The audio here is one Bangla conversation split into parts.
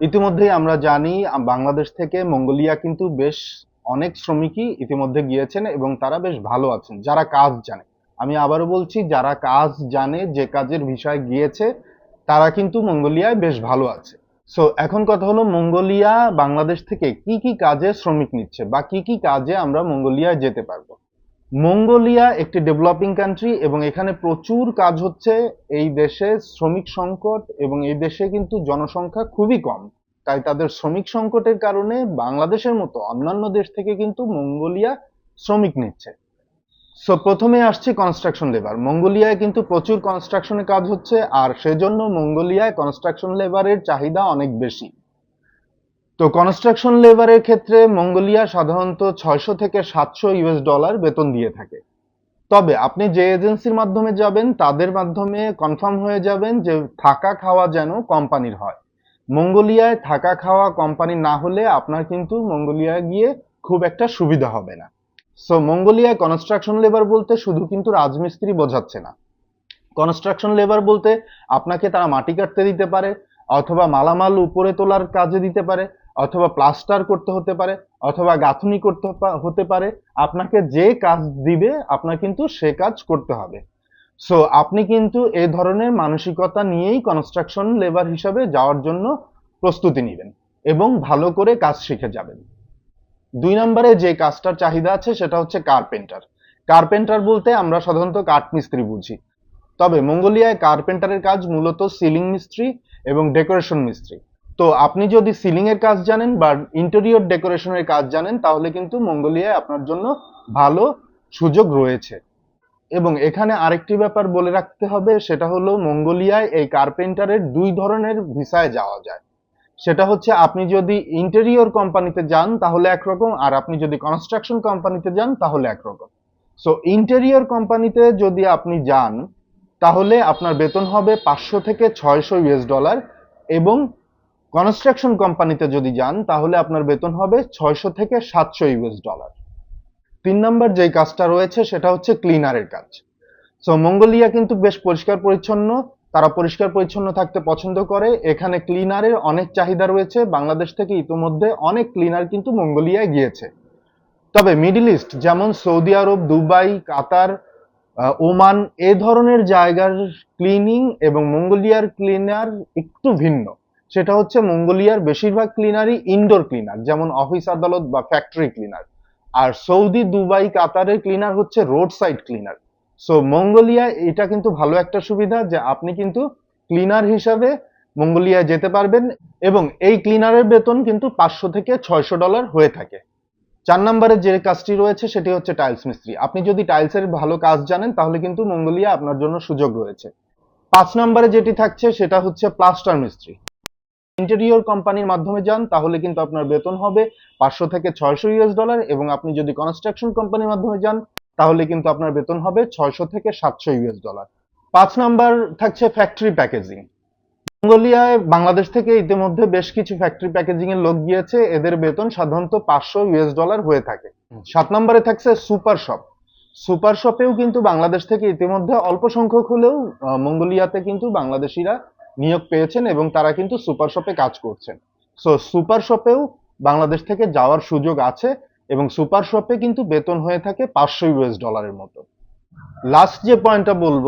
ইতিমধ্যেই আমরা জানি বাংলাদেশ থেকে মঙ্গোলিয়া কিন্তু বেশ অনেক শ্রমিকই ইতিমধ্যে গিয়েছেন এবং তারা বেশ ভালো আছেন, যারা কাজ জানে। আমি আবারও বলছি, যারা কাজ জানে, যে কাজের বিষয়ে গিয়েছে, তারা কিন্তু মঙ্গোলিয়ায় বেশ ভালো আছে। সো এখন কথা হলো মঙ্গোলিয়া বাংলাদেশ থেকে কি কি কাজে শ্রমিক নিচ্ছে বা কি কি কাজে আমরা মঙ্গোলিয়ায় যেতে পারব। মঙ্গোলিয়া একটি ডেভেলপিং কান্ট্রি এবং এখানে প্রচুর কাজ হচ্ছে। এই দেশে শ্রমিক সংকট এবং এই দেশে কিন্তু জনসংখ্যা খুবই কম। তাই তাদের শ্রমিক সংকটের কারণে বাংলাদেশের মতো অন্যান্য দেশ থেকে কিন্তু মঙ্গোলিয়া শ্রমিক নিচ্ছে। সো প্রথমে আসছে কনস্ট্রাকশন লেবার মঙ্গোলিয়ায় কিন্তু প্রচুর কনস্ট্রাকশনের কাজ হচ্ছে, আর সেজন্য মঙ্গোলিয়ায় কনস্ট্রাকশন লেবারের চাহিদা অনেক বেশি। তো কনস্ট্রাকশন লেবারের ক্ষেত্রে মঙ্গোলিয়া সাধারণত ছয়শো থেকে সাতশো ইউএস ডলার বেতন দিয়ে থাকে। তবে আপনি যে এজেন্সির মাধ্যমে যাবেন, তাদের মাধ্যমে কনফার্ম হয়ে যাবেন যে থাকা খাওয়া যেন কোম্পানির হয়। মঙ্গোলিয়ায় থাকা খাওয়া কোম্পানি না হলে আপনার কিন্তু মঙ্গোলিয়ায় গিয়ে খুব একটা সুবিধা হবে না। সো মঙ্গোলিয়ায় কনস্ট্রাকশন লেবার বলতে শুধু কিন্তু রাজমিস্ত্রি বোঝাচ্ছে না। কনস্ট্রাকশন লেবার বলতে আপনাকে তারা মাটি কাটতে দিতে পারে, অথবা মালামাল উপরে তোলার কাজে দিতে পারে অথবা প্লাস্টার করতে হতে পারে, অথবা গাঁথনি করতে হতে পারে, আপনাকে যে কাজ দিবে, আপনার কিন্তু সে কাজ করতে হবে। সো আপনি কিন্তু এই ধরনের মানসিকতা নিয়েই কনস্ট্রাকশন লেবার হিসাবে যাওয়ার জন্য প্রস্তুতি নেবেন এবং ভালো করে কাজ শিখে যাবেন। দুই নম্বরে যে কাজটার চাহিদা আছে, সেটা হচ্ছে কার্পেন্টার কার্পেন্টার বলতে আমরা সাধারণত কাঠ মিস্ত্রি বুঝি। তবে মঙ্গোলিয়ায় কার্পেন্টারের কাজ মূলত সিলিং মিস্ত্রি এবং ডেকোরেশন মিস্ত্রি। তো আপনি যদি সিলিং এর কাজ জানেন বা ইন্টেরিয়র ডেকোরেশনের কাজ জানেন, তাহলে কিন্তু মঙ্গোলিয়ায় আপনার জন্য ভালো সুযোগ রয়েছে। এবং এখানে আরেকটি ব্যাপার বলে রাখতে হবে, সেটা হলো মঙ্গোলিয়ায় এই কার্পেন্টারের দুই ধরনের ভিসায় যাওয়া যায়। সেটা হচ্ছে আপনি যদি ইন্টেরিয়র কোম্পানিতে যান, তাহলে একরকম, আর আপনি যদি কনস্ট্রাকশন কোম্পানিতে যান, তাহলে একরকম। সো ইন্টেরিয়র কোম্পানিতে যদি আপনি যান, তাহলে আপনার বেতন হবে পাঁচশো থেকে ছয়শো ইউএস ডলার এবং কনস্ট্রাকশন কোম্পানিতে যদি যান, তাহলে আপনার বেতন হবে ছয়শো থেকে সাতশো ইউএস ডলার তিন নম্বর যেই কাজটা রয়েছে, সেটা হচ্ছে ক্লিনারের কাজ। সো মঙ্গোলিয়া কিন্তু বেশ পরিষ্কার পরিচ্ছন্ন। তারা পরিষ্কার পরিচ্ছন্ন থাকতে পছন্দ করে। এখানে ক্লিনারের অনেক চাহিদা রয়েছে। বাংলাদেশ থেকে ইতোমধ্যে অনেক ক্লিনার কিন্তু মঙ্গোলিয়ায় গিয়েছে। তবে মিডল ইস্ট যেমন Saudi Arab Dubai Qatar Oman এ ধরনের জায়গার ক্লিনিং এবং মঙ্গোলিয়ার ক্লিনার একটু ভিন্ন। সেটা হচ্ছে মঙ্গোলিয়ার বেশিরভাগ ক্লিনারই ইনডোর ক্লিনার যেমন অফিস আদালত বা ফ্যাক্টরি ক্লিনার আর সৌদি, দুবাই, কাতারের ক্লিনার হচ্ছে road side cleaner so Mongolia, এটা কিন্তু ভালো একটা সুবিধা যে আপনি কিন্তু ক্লিনার হিসাবে মঙ্গোলিয়ায় যেতে পারবেন এবং এই ক্লিনারের বেতন কিন্তু পাঁচশো থেকে ছয়শো ডলার হয়ে থাকে। চার নম্বরে যে কাজটি রয়েছে সেটি হচ্ছে টাইলস মিস্ত্রি। আপনি যদি টাইলসের ভালো কাজ জানেন, তাহলে কিন্তু মঙ্গোলিয়া আপনার জন্য সুযোগ রয়েছে। পাঁচ নম্বরে যেটি থাকছে সেটা হচ্ছে প্লাস্টার মিস্ত্রি। ইন্টেরিয়র কোম্পানির মাধ্যমে যান তাহলে কিন্তু আপনার বেতন হবে পাঁচশো থেকে ছয়শো ইউএস ডলার এবং আপনি যদি কনস্ট্রাকশন কোম্পানির মাধ্যমে যান তাহলে কিন্তু আপনার বেতন হবে ছয়শো থেকে সাতশো ইউএস ডলার পাঁচ নাম্বার থাকছে ফ্যাক্টরি প্যাকেজিং মঙ্গোলিয়ায় বাংলাদেশ থেকে ইতিমধ্যে বেশ কিছু ফ্যাক্টরি প্যাকেজিং এর লোক গিয়েছে এদের বেতন সাধারণত পাঁচশো ইউএস ডলার হয়ে থাকে। সাত নম্বরে থাকছে সুপার শপ সুপার শপেও কিন্তু বাংলাদেশ থেকে ইতিমধ্যে অল্প সংখ্যক হলেও মঙ্গোলিয়াতে কিন্তু বাংলাদেশিরা নিয়োগ পেয়েছেন এবং তারা কিন্তু সুপার শপে কাজ করছেন। সো সুপার শপেও বাংলাদেশ থেকে যাওয়ার সুযোগ আছে এবং সুপার শপে কিন্তু বেতন হয়ে থাকে পাঁচশো ইউএস ডলারের মতো। লাস্ট যে পয়েন্টটা বলব,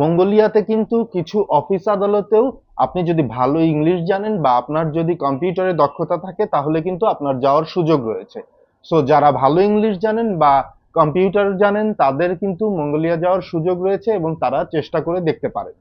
মঙ্গোলিয়াতে কিন্তু কিছু অফিস আদালতেও আপনি যদি ভালো ইংলিশ জানেন বা আপনার যদি কম্পিউটারে দক্ষতা থাকে, তাহলে কিন্তু আপনার যাওয়ার সুযোগ রয়েছে। সো যারা ভালো ইংলিশ জানেন বা কম্পিউটার জানেন, তাদের কিন্তু মঙ্গোলিয়া যাওয়ার সুযোগ রয়েছে এবং তারা চেষ্টা করে দেখতে পারেন।